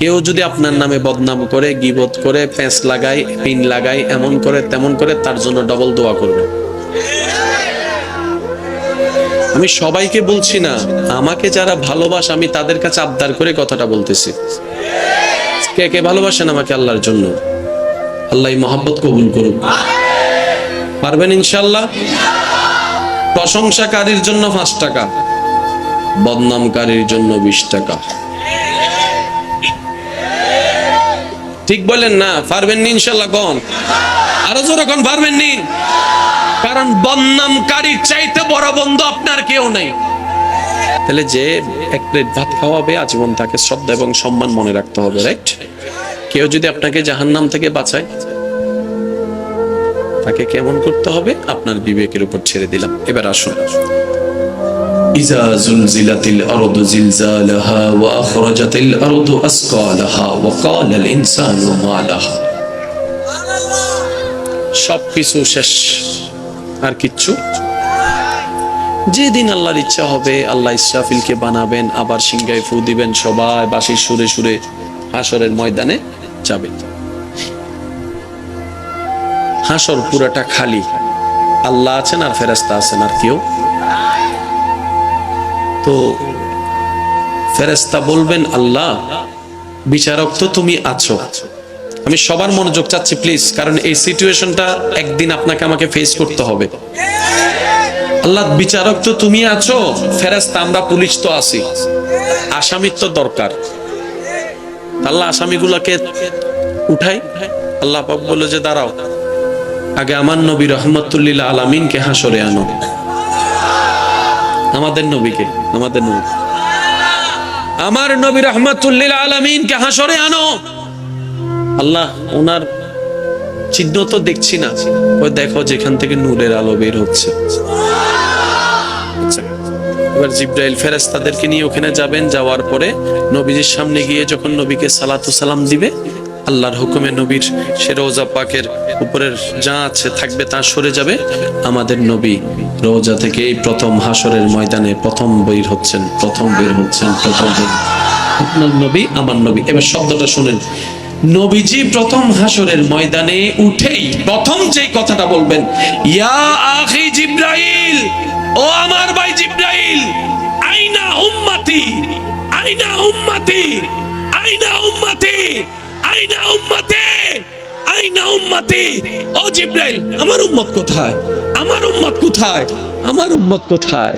কেউ যদি আপনার নামে বদনাম করে, গিবত করে প্যাঁচ লাগায়, পিন লাগায়, এমন করে, তেমন করে, তার জন্য ডবল দোয়া করবে। আমি সবাইকে বলছি না, আমাকে যারা ভালোবাসে, আমি তাদের কাছে আবদার করে কথাটা বলতেছি। কে কে ভালোবাসেন আমাকে আল্লাহর জন্য? আল্লাহ মোহাম্মত কবুল করুন পারবেন ইনশাল্লাহ প্রশংসাকারীর জন্য পাঁচ টাকা, বদনামকারীর জন্য বিশ টাকা। ঠিক বলেন না পারবেন নি ইনশাল্লাহ কন? আরও কোন পারবেন নি কারণ বদনামকারীর চাইতে বড় বন্ধু আপনার কেউ নেই। তাহলে যে এক প্লেট ভাত খাওয়াবে, আজীবন তাকে শ্রদ্ধা এবং সম্মান মনে রাখতে হবে রাইট কেউ যদি আপনাকে জাহান্নাম থেকে বাঁচায়, তাকে কেমন করতে হবে? আপনার বিবেকের উপর ছেড়ে দিলাম। এবার আসুন। إذا زلزلت الأرض زلزالها وأخرجت الأرض أسقالها وقال الإنسان ما ইনসানু সব কিছু শেষ। আর কিচ্ছু? যেদিন আল্লাহর ইচ্ছা হবে, আল্লাহ ইসরাফিলকে বানাবেন, আবার সিংহায় ফু দিবেন, সবাই বাসির সুরে সুরে হাসরের ময়দানে যাবে। হাসর পুরাটা খালি। আল্লাহ আছেন আর ফেরাস্তা আছেন, আর কেউ তো ফেরেস্তা বলবেন, আল্লাহ, বিচারক তো তুমি আছো। আমি সবার মনোযোগ চাচ্ছি প্লিজ কারণ এই সিচুয়েশনটা একদিন আপনাকে আমাকে ফেস করতে হবে। আল্লাহ, বিচারক তো তুমি আছো ফেরেস্তা আমরা পুলিশ তো আছি। আসামির তো দরকার। আল্লাহ আসামিগুলোকে উঠাই। আল্লাহ বলে যে, দাঁড়াও, আগে আমার নবী রহমতুল্লিল আলামিনকে হাসরে আনো। আমাদের নবীকে আমাদের নবী। আমার নবী রহমতুল্লিল আলামিনকে হাসরে আনো। আল্লাহ ওনার চিহ্ন তো দেখছি না। ওই দেখো যেখান থেকে নূরের আলো বের হচ্ছে। আচ্ছা, এবার জিব্রাইল ফেরেস্তাদেরকে নিয়ে ওখানে যাবেন। যাওয়ার পরে নবীজির সামনে গিয়ে যখন নবীকে সালাতু সালাম দিবে আল্লাহর হুকুমে নবীর সে রোজা পাকের উপরের যা আছে থাকবে তা সরে যাবে। আমাদের নবী রোজা থেকে এই প্রথম হাসরের ময়দানে প্রথম বের হচ্ছেন, প্রথম বের হচ্ছেন, প্রথম আপনার নবী, আমার নবী। এবার শব্দটা শুনেন। নবীজি প্রথম হাসরের ময়দানে উঠেই প্রথম যেই কথাটা বলবেন, ইয়া আখি জিব্রাইল, ও আমার ভাই জিব্রাইল, আইনা উম্মতি আইনা উম্মতি আইনা উম্মতি আইনা উম্মতি আইনা উম্মতি, ও জিব্রাইল, আমার উম্মত কোথায়? আমার উম্মত কোথায়? আমার উম্মত কোথায়?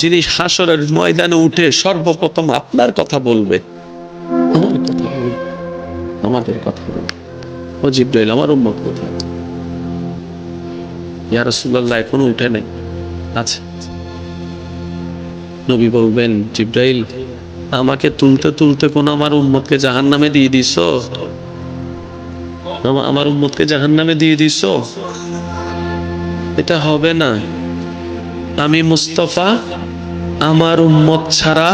যিনি হাসরের ময়দানে উঠে সর্বপ্রথম আপনার কথা বলবে, আমার কথা বলবে, আমাদের কথা বলবে। ও জিব্রাইল, আমার উম্মত কোথায়? ইয়া রাসূলুল্লাহ, এখনও উঠে নাই? আচ্ছা নবী বলবেন, জিব্রাইল, আমাকে তুলতে তুলতে কোন আমার উম্মতকে জাহান্নামে দিয়ে দিছো? আমার উম্মতকে জাহান্নামে দিয়ে দিছো? এটা হবে না। আমি মুস্তফা, আমার উম্মত ছাড়া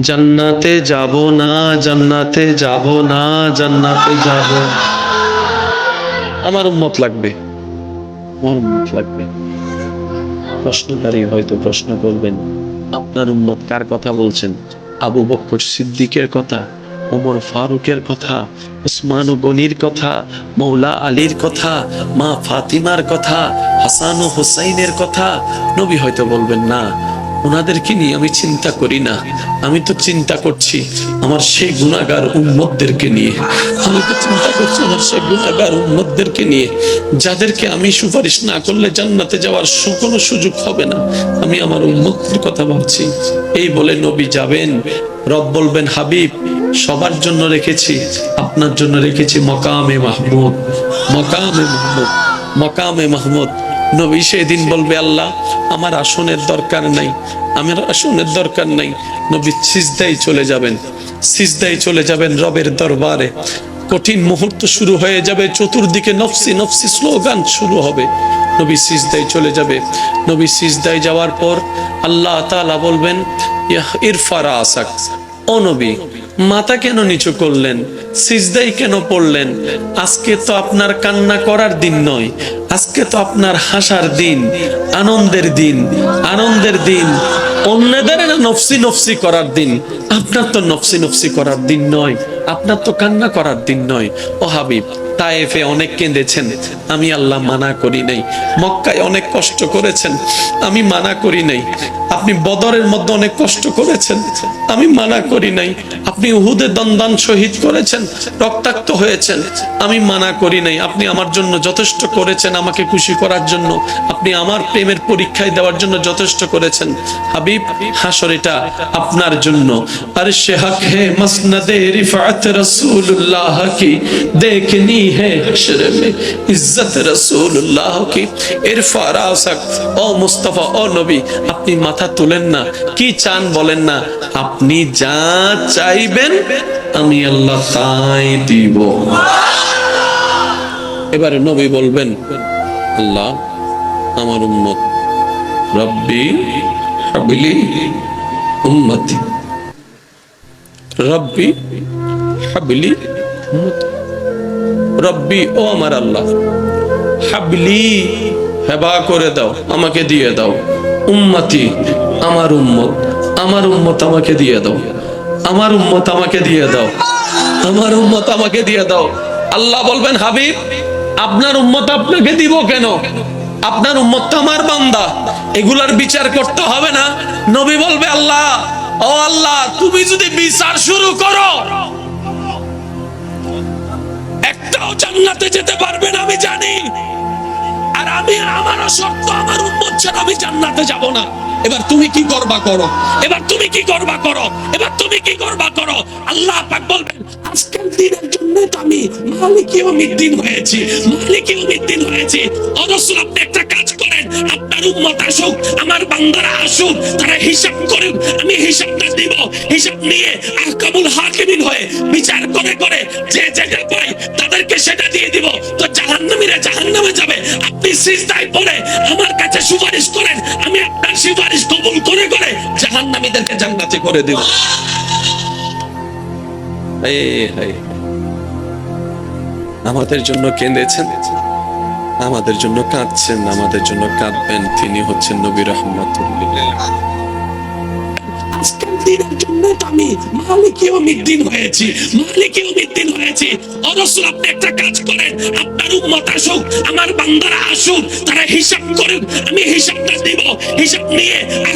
জান্নাতে যাব না, জান্নাতে যাব না, জান্নাতে যাব আমার উম্মত লাগবে। আমার উম্মত লাগবে। প্রশ্নকারী হয়তো প্রশ্ন করবেন, আপনার উম্মত কার কথা বলছেন? আবু বকর সিদ্দিকের কথা? ওমর ফারুকের কথা, উসমান গনির কথা মৌলা আলীর কথা, মা ফাতিমার কথা, হাসান ও হুসাইনের কথা, নবী হয়তো বলবেন, না, ওনাদেরকে নিয়ে আমি চিন্তা করি না। আমি তো চিন্তা করছি আমার সেই গুণাগার উম্মতদেরকে নিয়ে। আমি তো চিন্তা করছি আমার সেই গুণাগার উম্মতদেরকে নিয়ে। যাদেরকে আমি সুপারিশ না করলে জান্নাতে যাওয়ার কোনো সুযোগ হবে না। আমি আমার উম্মতের কথা ভাবছি। এই বলে নবী যাবেন। রব বলবেন, হাবিব সবার জন্য রেখেছি, আপনার জন্য রেখেছি মকামে মাহমুদ মকামে মাহমুদ মকামে মাহমুদ। নবী সেদিন বলবে, আল্লাহ, আমার আসনের দরকার নাই, আমার আসনের দরকার নাই। নবী সিজদাই চলে যাবেন সিজদাই চলে যাবেন রবের দরবারে। কঠিন মুহূর্ত শুরু হয়ে যাবে, চতুর্দিকে নফসি নফসি স্লোগান শুরু হবে। নবী সিজদাই চলে যাবে। নবী সিজদাই যাওয়ার পর আল্লাহ তাআলা বলবেন ইরফারা আসাক ও নবী মাথা কেন নিচু করলেন? সিজদাই কেন পড়লেন? আজকে তো আপনার কান্না করার দিন নয়। আজকে তো আপনার হাসার দিন, আনন্দের দিন আনন্দের দিন। অন্যদের নফসি নফসি করার দিন? আপনার তো নফসি নফসি করার দিন নয়। আপনার তো কান্না করার দিন নয়। ও হাবিব তায়েফে অনেক কেঁদেছেন। আমি আল্লাহ মানা করি নাই। মক্কায় অনেক কষ্ট করেছেন। আমি মানা করি নাই। আপনি বদরের মধ্যে অনেক কষ্ট করেছেন। আমি মানা করি নাই। আপনি উহুদে দন্দান শহীদ করেছেন। রক্তাক্ত হয়েছেন। আমি মানা করি নাই। আপনি আমার জন্য যথেষ্ট করেছেন আমাকে খুশি করার জন্য। আপনি আমার প্রেমের পরীক্ষায় দেওয়ার জন্য যথেষ্ট করেছেন। হাবিব, হাসর এটা আপনার জন্য। আর সে হক হে মসনদে রিফাত রসুল্লাহ কি? দেখনি আপনি মাথা তুলেন না কি চান বলেন না আপনি যা চাইবেন আমি আল্লাহ তাই দিব এবারে নবী বলবেন আল্লাহ আমার উম্মত রব্বি হাবিলি উম্মতি রব্বি হাবিলি উম্মতি রব্বি, ও আমার আল্লাহ, হাবলি হেবা করে দাও, আমাকে দিয়ে দাও। উম্মতি, আমার উম্মত আমার উম্মত আমাকে দিয়ে দাও। আমার উম্মত আমাকে দিয়ে দাও। আমার উম্মত আমাকে দিয়ে দাও। আল্লাহ বলবেন, হাবিব, আপনার উম্মত আপনাকে দিব কেন? আপনার উম্মত তো আমার বান্দা। এগুলার বিচার করতে হবে না। নবী বলবে, আল্লাহ, ও আল্লাহ, তুমি যদি বিচার শুরু করো একটাও জান্নাতে যেতে পারবে না, আমি জানি। আর আমি আমারও শর্ত, আমার উন্মত ছাড়া আমি জান্নাতে যাব না। এবার তুমি কি করবা করো? এবার তুমি কি করবা করো? এবার তুমি কি করবা করো? আল্লাহ পাক বলবেন, আজকের দিনের তো আমি? মালিক ইয়ৌমিদ্দিন হয়েছি। মালিক ইয়ৌমিদ্দিন হয়েছি। ও আপনি একটা কাজ করেন। আপনার উম্মত আসুক, আমার বান্দারা আসুক, তারা হিসাব করুক, আমি হিসাবটা দিব। হিসাব নিয়ে আহকামুল হাকিমিন হয়ে বিচার করে করে যে যেটা পাই তাদেরকে সেটা দিয়ে দিব। তো জাহান্নামীরা জাহান্নামে যাবে। আপনি সিজদায় পড়ে আমার কাছে সুপারিশ করেন, আমি আপনার সুপারিশ কবুল করে করে জাহান্নামীদেরকে জান্নাতে করে দেব। এই হায়। আমাদের জন্য কেঁদেছেন। আমাদের জন্য কাঁদছেন, আমাদের জন্য কাঁদবেন। তিনি হচ্ছেন নবী আসুক তারা হিসাব আমি হিসাবটা দিব। হিসাব নিয়ে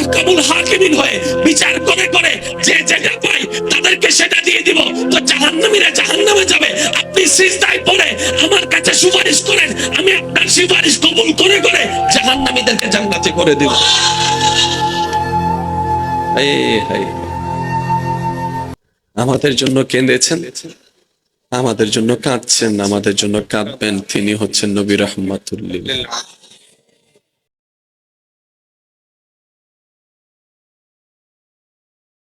বিচার করে করে যে যেটা পাই তাদেরকে সেটা দিয়ে দিব। তো জাহান্নামীরা জাহান্নামে যাবে সিজদায় পড়ে আমার কাছে সুপারিশ করেন, আমি আপনার সুপারিশ কবুল করে করে জাহান্নামীদেরকে জান্নাতে করে দেব। আমাদের জন্য কেঁদেছেন, আমাদের জন্য কাঁদছেন, আমাদের জন্য কাঁদবেন। তিনি হচ্ছেন নবী রহমাতুল্লিল